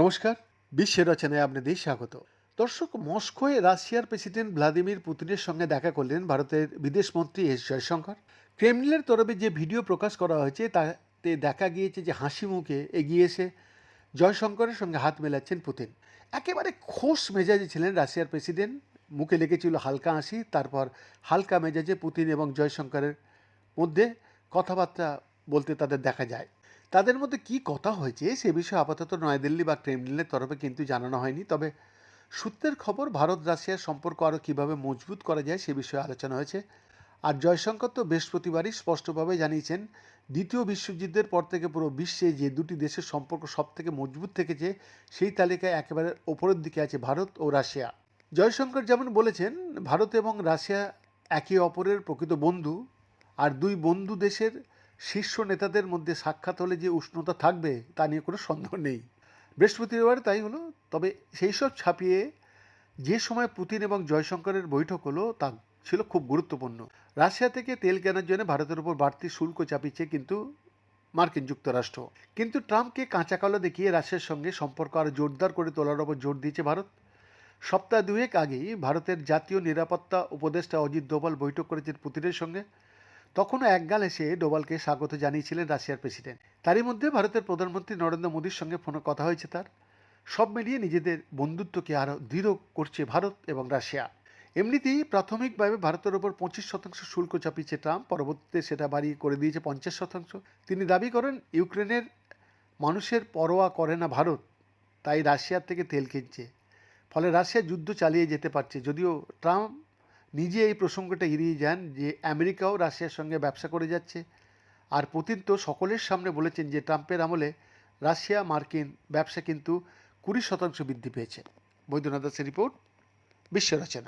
নমস্কার, বিশ্বের রচনায় আপনাদের স্বাগত। দর্শক, মস্কোয় রাশিয়ার প্রেসিডেন্ট ভ্লাদিমির পুতিনের সঙ্গে দেখা করলেন ভারতের বিদেশমন্ত্রী এস জয়শঙ্কর। ক্রেমলিনের তরফে যে ভিডিও প্রকাশ করা হয়েছে, তাতে দেখা গিয়েছে যে হাসি মুখে এগিয়ে এসে জয়শঙ্করের সঙ্গে হাত মেলাচ্ছেন পুতিন। একেবারে খোশ মেজাজে ছিলেন রাশিয়ার প্রেসিডেন্ট। মুখে লেগেছিল হালকা হাসি, তারপর হালকা মেজাজে পুতিন এবং জয়শঙ্করের মধ্যে কথাবার্তা বলতে তাদের দেখা যায়। তাদের মধ্যে কি কথা হয়েছে সে বিষয়ে আপাতত নয়াদিল্লি বা ক্রেমলিনের তরফে কিন্তু জানানো হয়নি। তবে সূত্রের খবর, ভারত রাশিয়ার সম্পর্ক আরও কীভাবে মজবুত করা যায় সে বিষয়ে আলোচনা হয়েছে। আর জয়শঙ্কর তো বৃহস্পতিবারই স্পষ্টভাবে জানিয়েছেন, দ্বিতীয় বিশ্বযুদ্ধের পর থেকে পুরো বিশ্বে যে দুটি দেশের সম্পর্ক সব থেকে মজবুত থেকেছে, সেই তালিকায় একেবারে ওপরের দিকে আছে ভারত ও রাশিয়া। জয়শঙ্কর যেমন বলেছেন, ভারত এবং রাশিয়া একে অপরের প্রকৃত বন্ধু। আর দুই বন্ধু দেশের শীর্ষ নেতাদের মধ্যে সাক্ষাৎ হলে যে উষ্ণতা থাকবে, তা নিয়ে কোনো সন্দেহ নেই। বৃহস্পতিবার তাই হলো, তবে সেই সব ছাপিয়ে যে সময় পুতিন এবং জয়শঙ্করের বৈঠক হলো, তা ছিল খুব গুরুত্বপূর্ণ। রাশিয়া থেকে তেল কেনার জন্য ভারতের উপর বাড়তি শুল্ক চাপিয়েছে কিন্তু মার্কিন যুক্তরাষ্ট্র। কিন্তু ট্রাম্পকে কাঁচা কালো দেখিয়ে রাশিয়ার সঙ্গে সম্পর্ক আরও জোরদার করে তোলার ওপর জোর দিয়েছে ভারত। সপ্তাহ দুয়েক আগেই ভারতের জাতীয় নিরাপত্তা উপদেষ্টা অজিত দোভাল বৈঠক করেছেন পুতিনের সঙ্গে। তখনও একগাল এসে ডোভালকে স্বাগত জানিয়েছিলেন রাশিয়ার প্রেসিডেন্ট। তারই মধ্যে ভারতের প্রধানমন্ত্রী নরেন্দ্র মোদীর সঙ্গে ফোনে কথা হয়েছে তার। সব মিলিয়ে নিজেদের বন্ধুত্বকে আরও দৃঢ় করছে ভারত এবং রাশিয়া। এমনিতেই প্রাথমিকভাবে ভারতের ওপর পঁচিশ শতাংশ শুল্ক চাপিয়েছে ট্রাম্প, পরবর্তীতে সেটা বাড়িয়ে করে দিয়েছে পঞ্চাশ শতাংশ। তিনি দাবি করেন, ইউক্রেনের মানুষের পরোয়া করে না ভারত, তাই রাশিয়ার থেকে তেল কিনছে। ফলে রাশিয়া যুদ্ধ চালিয়ে যেতে পারছে, যদিও ট্রাম্প নিজে এই প্রসঙ্গটা এড়িয়ে যান যে আমেরিকাও রাশিয়ার সঙ্গে ব্যবসা করে যাচ্ছে। আর পুতিন তো সকলের সামনে বলেছেন যে ট্রাম্পের আমলে রাশিয়া, মার্কিন ব্যবসা কিন্তু কুড়ি শতাংশ বৃদ্ধি পেয়েছে। বৈদ্যনাথ দাসের রিপোর্ট, বিশ্ব রচনা।